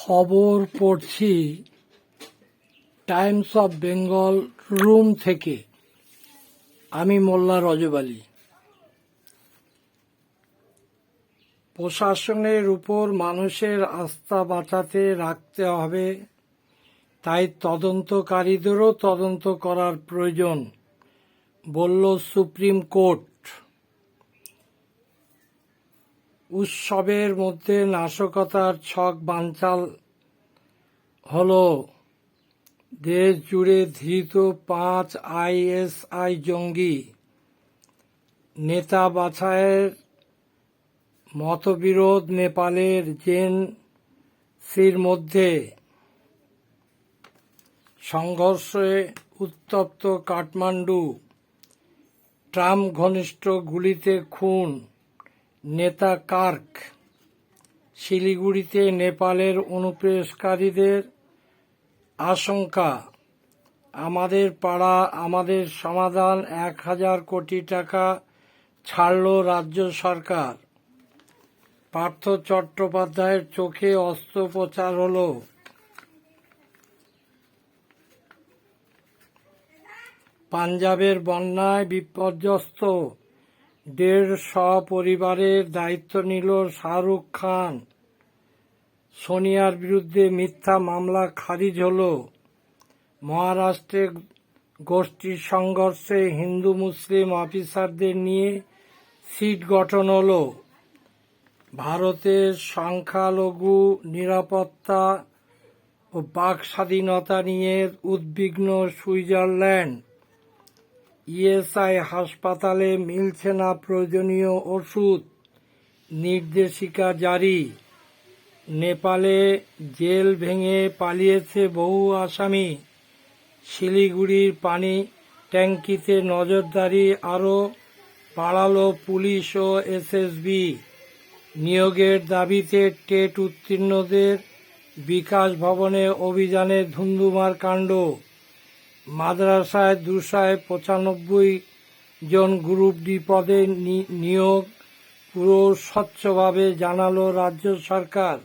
খবর পড়ছি Times of Bengal room থেকে। আমি মোল্লা রজব আলী। প্রশাসনের উপর মানুষের আস্থা বাঁচাতে রাখতে হবে, তাই তদন্তকারীদেরও তদন্ত করার প্রয়োজন, বলল সুপ্রিম কোর্ট। উৎসবের মধ্যে নাশকতার ছক বানচাল হল। দেশ জুড়ে ধৃত পাঁচ আইএসআই জঙ্গি। নেতা বাছাইয়ের মতবিরোধ নেপালের জেন সির মধ্যে। সংঘর্ষে উত্তপ্ত কাঠমান্ডু। ট্রাম্প ঘনিষ্ঠ গুলিতে খুন। নেতা কার্ক, শিলিগুড়িতে নেপালের অনুপ্রবেশকারীদের আশঙ্কা। আমাদের পাড়া, আমাদের সমাধান এক হাজার কোটি টাকা ছাড়ল রাজ্য সরকার। পার্থ চট্টোপাধ্যায়ের চোখে অস্ত্রোপচার হল। পাঞ্জাবের বন্যায় বিপর্যস্ত। দেড় সপরিবারের দায়িত্ব নিল শাহরুখ খান। সোনিয়ার বিরুদ্ধে মিথ্যা মামলা খারিজ হল। মহারাষ্ট্রে গোষ্ঠীর সংঘর্ষে হিন্দু মুসলিম অফিসারদের নিয়ে সিট গঠন হল। ভারতের সংখ্যালঘু নিরাপত্তা ও বাক স্বাধীনতা নিয়ে উদ্বিগ্ন সুইজারল্যান্ড। ইএসআই হাসপাতালে মিলছে না প্রয়োজনীয় ওষুধ। নির্দেশিকা জারি। নেপালে জেল ভেঙে পালিয়েছে বহু আসামি। শিলিগুড়ির পানি ট্যাঙ্কিতে নজরদারি আরও বাড়ালো পুলিশ ও এসএসবি। নিয়োগের দাবিতে টেট উত্তীর্ণদের বিকাশ ভবনে অভিযানে ধুন্ধুমার কাণ্ড। মাদ্রাসায় দুশায় পঁচানব্বই জন গ্রুপ ডি পদে নিয়োগ পুরো স্বচ্ছভাবে জানালো রাজ্য সরকার।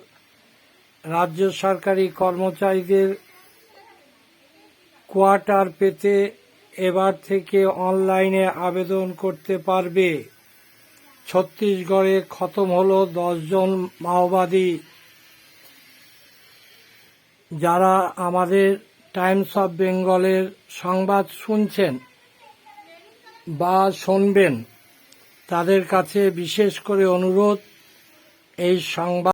রাজ্য সরকারি কর্মচারীদের কোয়ার্টার পেতে এবার থেকে অনলাইনে আবেদন করতে পারবে। ছত্তিশগড়ে খতম হল দশজন মাওবাদী। যারা আমাদের টাইমস অব বেঙ্গলের সংবাদ শুনছেন বা শুনবেন তাদের কাছে বিশেষ করে অনুরোধ এই সংবাদ